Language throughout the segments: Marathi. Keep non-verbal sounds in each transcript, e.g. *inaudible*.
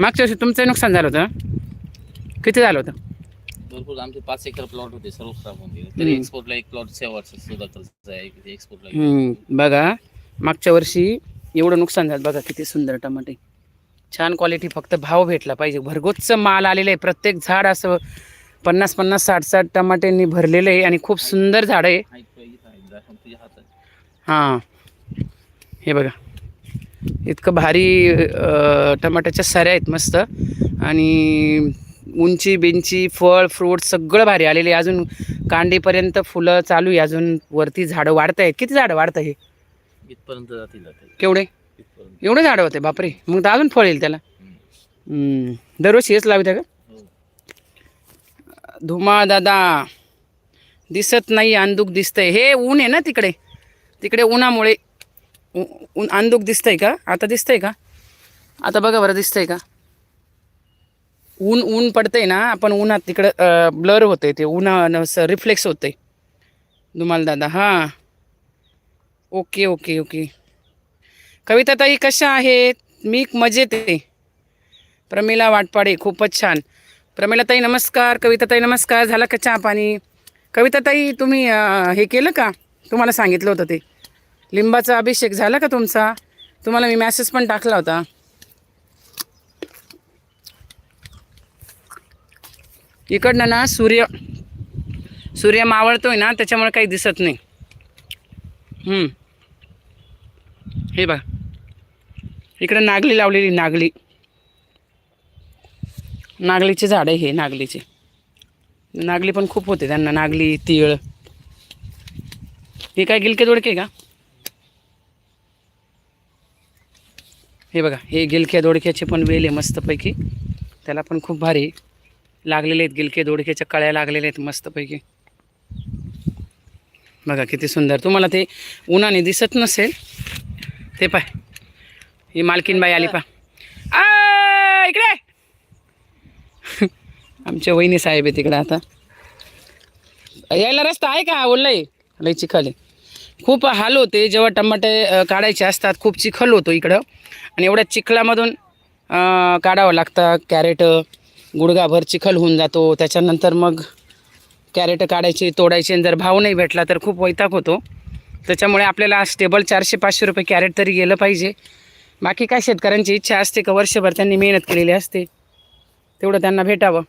मागच्या वर्षी तुमचं नुकसान झालं होतं किती झालं होतं? भरपूर. आमचे पाच एकर प्लॉट होते सर्व खराब होऊन गेले. हम्म. तरी एक्सपोर्टला एक प्लॉट शेवटचा सुद्धा खर्च आहे एक्सपोर्टला हम्म, बघा मागच्या वर्षी एवढं नुकसान झालं. बघा किती सुंदर टमाटे. छान क्वालिटी फक्त भाव भेटला पाहिजे. भरगोच्च माल आलेलं आहे. प्रत्येक झाड असं पन्नास पन्नास साठ साठ टमाट्यांनी भरलेलं आहे आणि खूप सुंदर झाड आहे. तुझ्या हातात. हां. हे बघा. इतकं भारी टमाट्याच्या सऱ्या आहेत मस्त. आणि उंची बिंची फळ फ्रूट सगळं भारी आलेले आहे. अजून कांडीपर्यंत फुलं चालू आहे. अजून वरती झाडं वाढत आहेत. किती झाडं वाढतं हे? इथपर्यंत जातील केवढे? एवढे झाडं होते? बापरे. मग तर अजून फळ येईल त्याला. दरवर्षी हेच लावते का? हो. धुमा दादा दिसत नाही अंदूक दिसतंय. हे ऊन आहे ना तिकडे? तिकडे उन्हामुळे ऊन अंदूक दिसतंय का? आता दिसतंय का? आता बघा बरं दिसतंय का? ऊन ऊन पडतंय ना आपण उन्हात तिकडं ब्लर होतंय ते उन्हा रिफ्लेक्स होतंय. धुमाल दादा हां. Okay okay okay. कविता ताई कशा आहेत? मी मजेत आहे. प्रमिला वाटपाडे खूपच छान. प्रमिला ताई नमस्कार. कविता ताई नमस्कार. झाला का चहा पाणी? कविता ताई तुम्ही हे केलं का? तुम्हाला सांगितलं होतं ते. लिंबाचा अभिषेक झाला का तुमचा? तुम्हाला मी मॅसेज पण टाकला होता. इकडनं ना सूर्य सूर्य मावळतोय ना त्याच्यामुळे काही दिसत नाही. हे बघा. इकडं नागली लावलेली नागली. नागलीचे झाड आहे हे नागलीचे. नागली पण खूप होते त्यांना नागली तीळ. हे काय गिलके दोडके का? हे बघा हे गिलक्या दोडक्याचे पण वेल आहे मस्तपैकी. त्याला पण खूप भारी लागलेले आहेत गिलके दोडक्याच्या कळ्या लागलेल्या आहेत मस्तपैकी. बघा किती सुंदर. तुम्हाला ते उन्हाने दिसत नसेल ते पाय ही मालकीनबाई आली पा आ इकडे! *laughs* आमच्या वहिनी साहेब आहे तिकडे आता. यायला रस्ता आहे का? ओलय लय चिखल आहे. खूप हाल होते जेव्हा टमाटे काढायचे असतात. खूप चिखल होतो इकडं. आणि एवढ्या चिखलामधून काढावं लागतं. कॅरेट गुडघाभर चिखल होऊन जातो. त्याच्यानंतर मग कॅरेट काढायचे तोडायचे. जर भाव नाही भेटला तर खूप वैताग होतो. त्याच्यामुळे आपल्याला स्टेबल चारशे पाचशे रुपये कॅरेट तरी गेलं पाहिजे. बाकी काय शेतकऱ्यांची इच्छा असते का? वर्षभर त्यांनी मेहनत केलेली असते. तेवढं त्यांना भेटावं.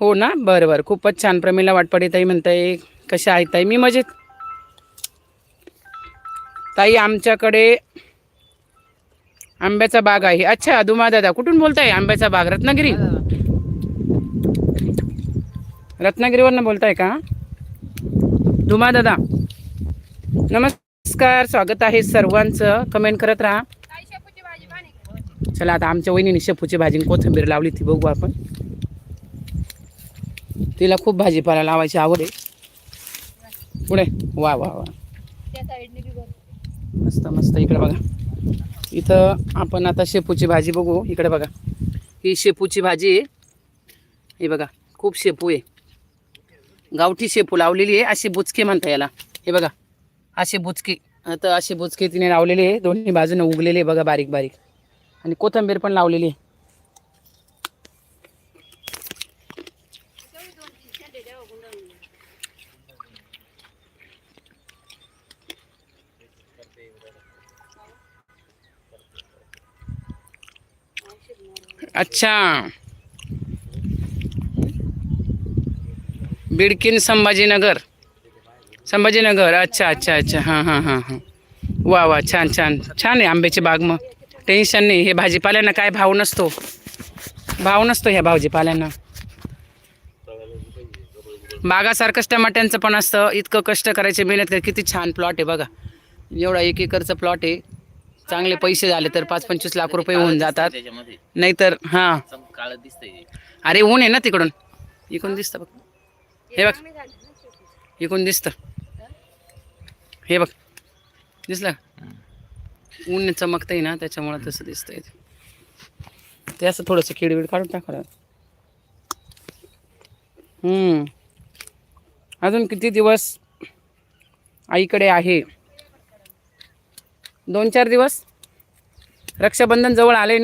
हो ना? बरं बरं. खूपच छान प्रमिला वाटपडे ताई म्हणताय कशा आहेत ताई? मी मजेत. ताई आमच्याकडे आंब्याचा बाग आहे. अच्छा दुमा दादा कुठून बोलताय? आंब्याचा बाग रत्नागिरी? रत्नागिरीवरनं बोलताय का? दुमा दादा नमस्कार स्वागत आहे सर्वांचं. कमेंट करत राहा. चला आता आमच्या वहिनीने शेपूची भाजी कोथिंबीर लावली ती बघू आपण. तिला खूप भाजीपाला लावायची आवड आहे. पुढे. वा वा वा. मस्त मस्त. इकडे बघा. इथं आपण आता शेपूची भाजी बघू. इकडे बघा. ही शेपूची भाजी आहे. हे बघा. खूप शेपू आहे. गावठी शेपू लावलेली आहे. अशी बुचके म्हणता याला. हे बघा. अशी बुचके. आता असे बुचके तिने लावलेले आहे. दोन्ही बाजूने उगलेले आहे. बघा बारीक बारीक. आणि कोथंबीर पण लावलेली आहे. अच्छा। बिडकिन संभाजीनगर। संभाजीनगर अच्छा अच्छा अच्छा हां हां हां हां। वा वा छान छान छान आहे आंब्याची बाग मग. टेन्शन नाही हे भाजीपाल्यांना काय भाव नसतो. भाव नसतो ह्या भाजीपाल्यांना. बागासारखंच टमाट्यांचं पण असतं इतकं कष्ट करायचे मेहनत कर किती छान प्लॉट आहे बघा. एवढा एक एकरचं प्लॉट आहे. चांगले पैसे झाले तर पाच पंचवीस लाख रुपये होऊन जातात. त्याच्यामध्ये. नाहीतर हां. काळ दिसतंय अरे ऊन आहे ना तिकडून. इकडून दिसतं बघ. हे बघ. इकडून दिसतं. हे बघ. दिसलं ऊन चमकतंय ना त्याच्यामुळं तसं दिसतंय ते. ते असं थोडंसं किडबिड काढून टाका हम्म. अजून किती दिवस आईकडे आहे? दोन चार दिवस रक्षाबंधन जवळ आले